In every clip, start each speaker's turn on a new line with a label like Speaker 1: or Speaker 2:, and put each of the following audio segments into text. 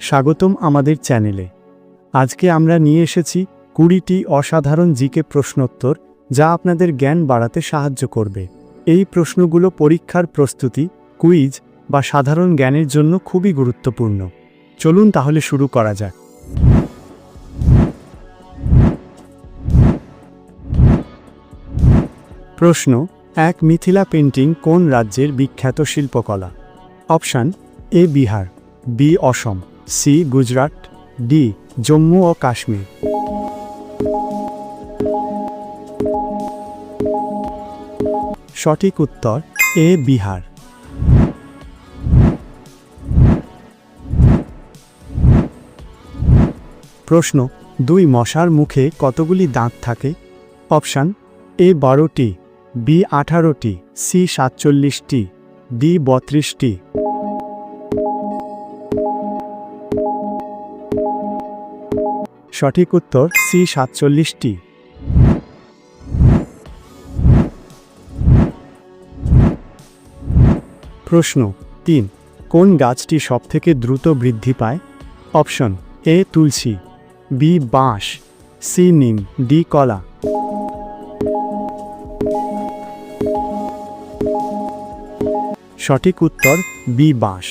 Speaker 1: স্বাগতম আমাদের চ্যানেলে। আজকে আমরা নিয়ে এসেছি কুড়িটি অসাধারণ জিকে প্রশ্নোত্তর যা আপনাদের জ্ঞান বাড়াতে সাহায্য করবে। এই প্রশ্নগুলো পরীক্ষার প্রস্তুতি, কুইজ বা সাধারণ জ্ঞানের জন্য খুবই গুরুত্বপূর্ণ। চলুন তাহলে শুরু করা যাক। প্রশ্ন, এক মিথিলা পেন্টিং কোন রাজ্যের বিখ্যাত শিল্পকলা? Option, A Bihar, B Assam. C, Gujarat, D, Jammu ও কাশ্মীর। সঠিক উত্তর, এ, বিহার। প্রশ্ন, দুই মশার মুখে কতগুলি দাঁত থাকে? অপশান, এ, বারোটি, বি, আঠারোটি, সি, সাতচল্লিশটি, ডি, বত্রিশটি। সঠিক উত্তর সি সাতচল্লিশটি। প্রশ্ন তিন, কোন গাছটি সবথেকে দ্রুত বৃদ্ধি পায়? অপশন এ তুলসী, বি বাঁশ, সি নিম, ডি কলা। সঠিক উত্তর বি বাঁশ।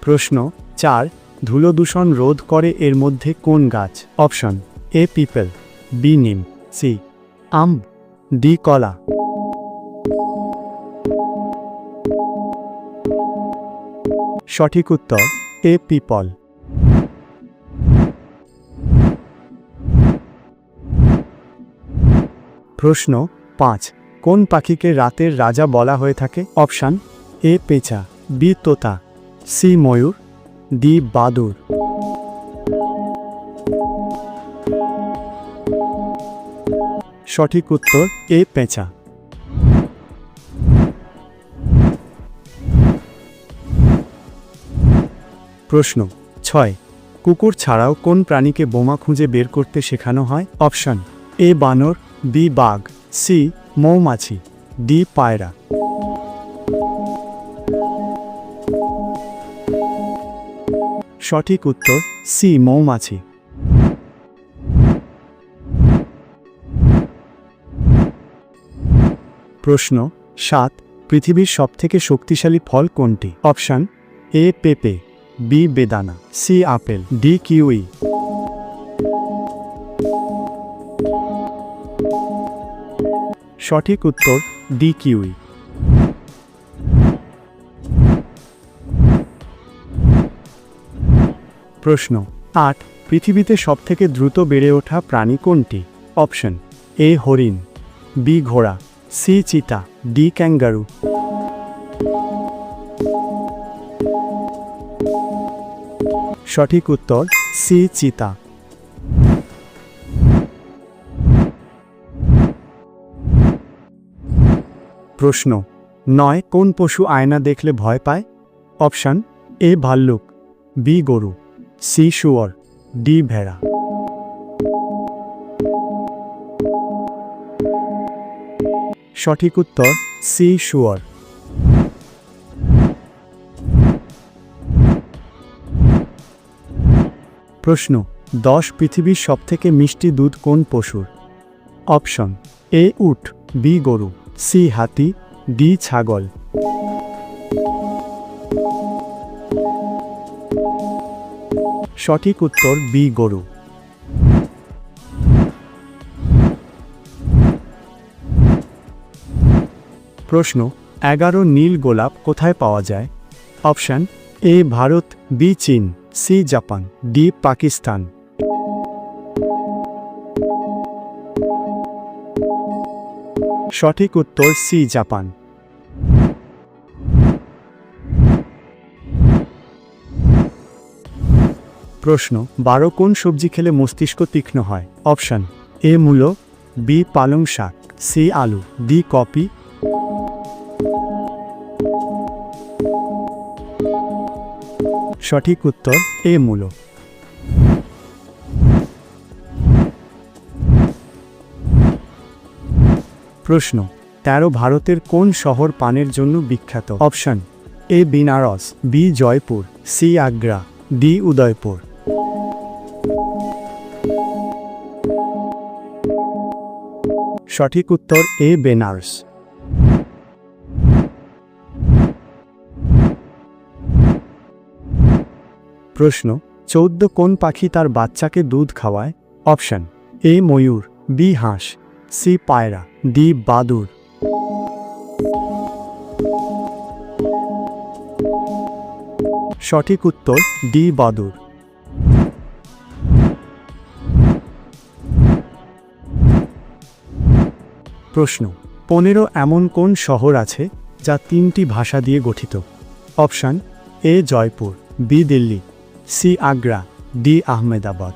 Speaker 1: প্রশ্ন চার, ধুলো দূষণ রোধ করে এর মধ্যে কোন গাছ? অপশন এ, পিপল, বি, নিম, সি, আম, ডি, কলা। সঠিক উত্তর এ, পিপল। প্রশ্ন পাঁচ, কোন পাখিকে রাতের রাজা বলা হয়ে থাকে? অপশান এ, পেঁচা, বি, তোতা। সি ময়ূর, ডি বাদুর। সঠিক উত্তর, এ পেঁচা। প্রশ্ন, ছয়, কুকুর ছাড়াও কোন প্রাণীকে বোমা খুঁজে বের করতে শেখানো হয়? অপশন, এ বানর, বি বাঘ, সি মৌমাছি, ডি পায়রা। সঠিক উত্তর সি, মৌমাছি। প্রশ্ন সাত, পৃথিবীর সবথেকে শক্তিশালী ফল কোনটি? অপশান এ, পেপে, বি, বেদানা, সি, আপেল, ডি, কিউই। সঠিক উত্তর ডি, কিউই। প্রশ্ন। আট, পৃথিবীতে সবথেকে দ্রুত বেড়ে ওঠা প্রাণী কোনটি? অপশন, এ হরিণ, বি ঘোড়া, সি চিতা, ডি ক্যাঙ্গারু। সঠিক উত্তর, সি চিতা। প্রশ্ন, নয়, কোন পশু আয়না দেখলে ভয় পায়? অপশান, এ ভাল্লুক, বি গরু। সি শুয়োর ডি ভেড়া। সঠিক উত্তর সি শুয়োর প্রশ্ন, দশ পৃথিবীর সবথেকে মিষ্টি দুধ কোন পশুর? অপশন, এ উট, বি গরু, সি হাতি, ডি ছাগল। সঠিক উত্তর বি, গরু। প্রশ্ন, এগারো নীল গোলাপ কোথায় পাওয়া যায়? অপশান, এ, ভারত, বি, চীন, সি, জাপান, ডি, পাকিস্তান। সঠিক উত্তর সি, জাপান। প্রশ্ন, বারো কোন সবজি খেলে মস্তিষ্ক তীক্ষ্ণ হয়? অপশান, এ মূলো, বি পালং শাক, সি আলু, ডি কপি। সঠিক উত্তর, এ মূলো। প্রশ্ন, তেরো ভারতের কোন শহর পানের জন্য বিখ্যাত? Option, A Benaras, B Jaipur, C Agra, D Udaipur. সঠিক উত্তর এ বেনার্স। প্রশ্ন, চৌদ্দ কোন পাখি তার বাচ্চাকে দুধ খাওয়ায়? অপশন, এ ময়ূর, বি হাঁস, সি পায়রা, ডি বাদুর। সঠিক উত্তর, ডি বাদুর। প্রশ্ন, পনেরো এমন কোন শহর আছে যা তিনটি ভাষা দিয়ে গঠিত? Option, A Jaipur, B Delhi, C Agra, D Ahmedabad.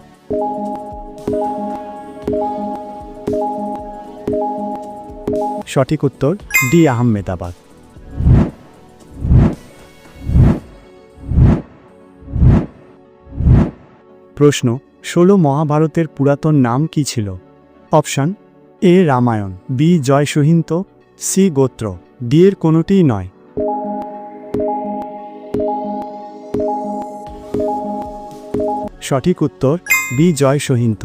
Speaker 1: সঠিক উত্তর, ডি আহমেদাবাদ। প্রশ্ন, ষোলো মহাভারতের পুরাতন নাম কি ছিল? Option A Ramayan, B Joy সহিন্ত C গোত্র, ডি এর কোনোটিই নয়। সঠিক উত্তর, বি জয় সহিন্ত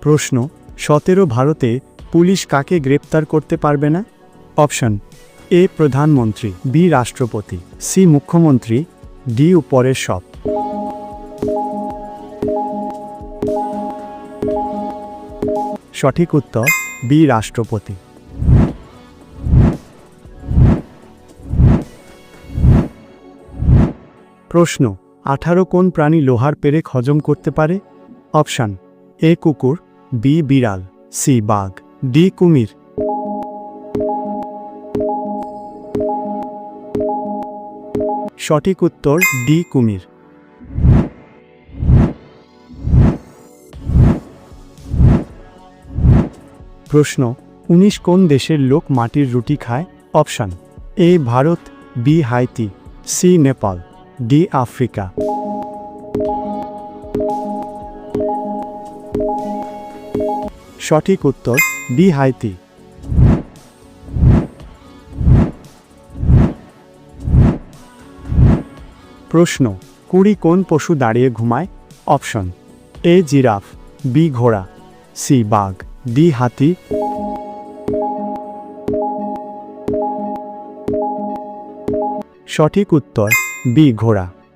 Speaker 1: প্রশ্ন, সতেরো ভারতে পুলিশ কাকে গ্রেপ্তার করতে পারবে না? অপশন, এ প্রধানমন্ত্রী, বি রাষ্ট্রপতি, সি মুখ্যমন্ত্রী, ডি উপরের সব। সঠিক উত্তর বি রাষ্ট্রপতি। প্রশ্ন, আঠারো কোন প্রাণী লোহার পেরেক হজম করতে পারে? অপশান, এ কুকুর, বি বিড়াল, সি বাঘ, ডি কুমির। সঠিক উত্তর ডি কুমির। প্রশ্ন, উনিশ কোন দেশের লোক মাটির রুটি খায়? Option, A Bharat, B Haiti, C Nepal, D Africa. সঠিক উত্তর, বি হাইতি। প্রশ্ন, কুড়ি কোন পশু দাঁড়িয়ে ঘুমায়? অপশন, এ জিরাফ, বি ঘোড়া, সি বাঘ। ডি হাতি। সঠিক উত্তর বি ঘোড়া।